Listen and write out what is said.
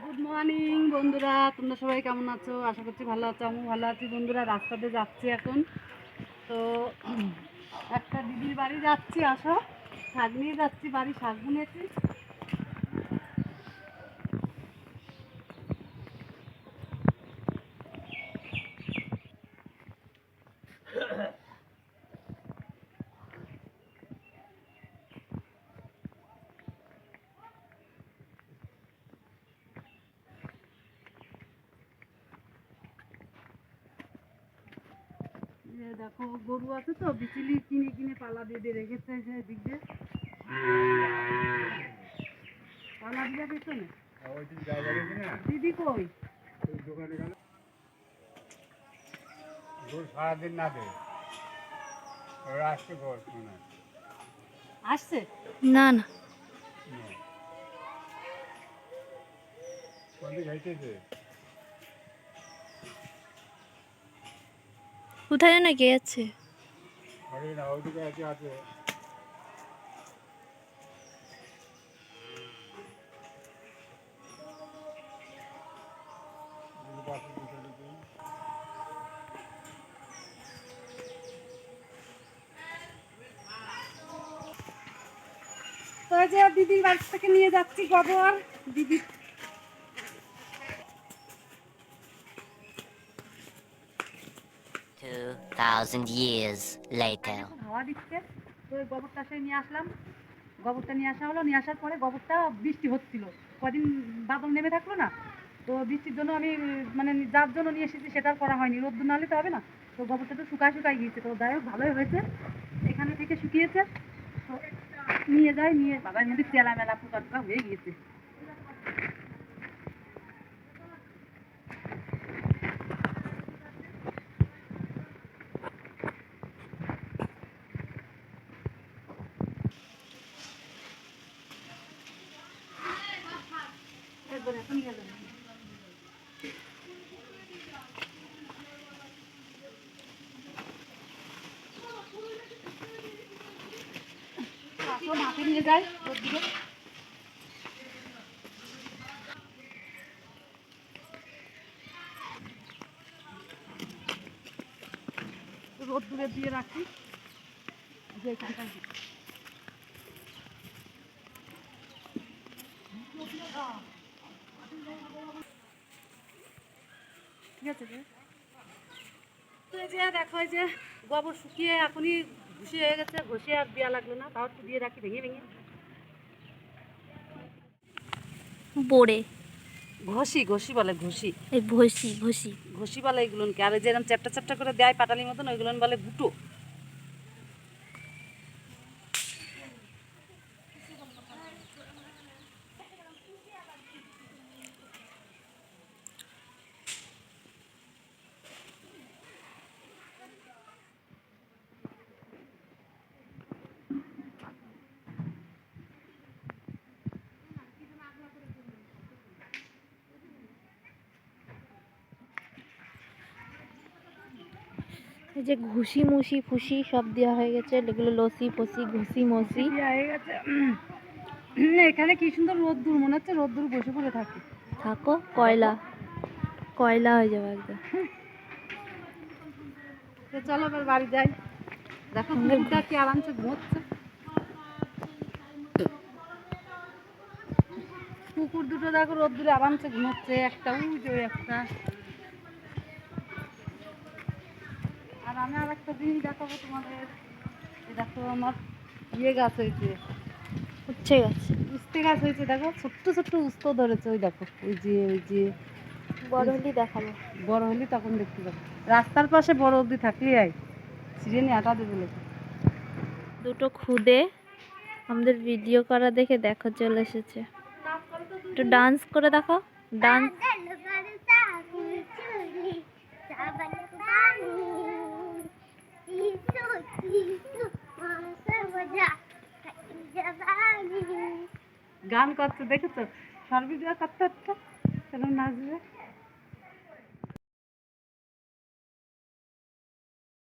Good morning বন্ধুরা। তোমরা সবাই কেমন আছো? আশা করছি ভালো আছো। আমিও ভালো আছি বন্ধুরা, রাস্তাতে যাচ্ছি এখন। তো একটা দিদির বাড়ি যাচ্ছি, আসো। শাক নিয়ে যাচ্ছি, বাড়ি শাক বুনেছি। দেখো গরু আছে তো বিচুলি কিনে কিনে পালা দিয়ে দিয়ে রেখেছে সেদিক দিয়ে। পালা দিয়ে পেছনে দিদি কই? সারাদিন না দে ওরা আসতে বল মনে আসছে? না না। কোথায় যেন ওইদিকে আছে। তো যে দিদির বাড়ি থেকে নিয়ে যাচ্ছি গোবর দিদি thousand years later. হাওয়া দিচ্ছে। তো গোবরটা সেই নিয়ে আসলাম। গোবরটা নিয়ে আসা হলো। নিয়ে আসার পরে গোবরটা বৃষ্টি হচ্ছিল। কদিন বাদল নেমে থাকল না। তো বৃষ্টির জন্য আমি মানে যার জন্য নিয়ে এসেছি সেটা করা হয়নি। রোদ্দুর নাহলে তো হবে না। তো গোবরটা তো শুকায় শুকায় গিয়েছে। তো যাই হোক, ভালোই হয়েছে। এখানে থেকে শুকিয়েছে। তো নিয়ে যাই। নিয়ে বাবার মধ্যে চেলা মেলা পোকা টোকা হয়ে গিয়েছে। এখন নিয়ে মাঠে নিয়ে যাই রোদ্দুরে রোদ্দুরে দিয়ে রাখি যে। ঠিক আছে তো এই যে দেখো এই যে গোবর শুকিয়ে এখনই ঘুষি হয়ে গেছে ঘষে আর দেওয়া লাগল না তাও একটু দিয়ে রাখি ভেঙে ভেঙে। বোড়ে। ঘষি ঘষি বলে ঘষি। এই ভসি ভসি ঘষি বলে এগুলোকে আর যেরকম চ্যাপটা চ্যাপটা করে দেয় পাটালির মতন ওইগুলো বলে গুটো এই যে ঘুষি মুসি ফুসি সব দেওয়া হয়ে গেছে। এগুলো লসি ফসি ঘুষি মসি। হয়ে গেছে। এখানে কি সুন্দর রোদ্দুর মনে হচ্ছে রোদ্দুর বসে পড়ে থাকে। থাকো কয়লা। কয়লা হয়ে যাবে একদম। চলো এবার বাড়ি যাই। দেখো কুকুরটা কি আরামসে ঘুমোচ্ছে। কুকুর দুটো দেখো রোদ্দুরে আরামসে ঘুমোচ্ছে। একটা যে একটা আর আমি আর একটা জিনিস দেখাবো তোমাদের। দেখো আমার ইয়ে গাছ হয়েছে। উচ্ছে গেছে। উস্তে গাছ হয়েছে দেখো ছোট্ট ছোট্ট উস্ত ধরেছে ওই দেখো ওই যে ওই যে। বড় হলি দেখাবো। বড় হলে তখন দেখতে পাবো রাস্তার পাশে বড় অবধি থাকলে আয় ছিঁড়ে নিয়ে আটা দেবে দুটো খুদে আমাদের ভিডিও করা দেখে দেখো চলে এসেছে। একটু ডান্স করে দেখো ডান্স গান করছে দেখেছ? সর্বিদা করতে কেন নাচবে।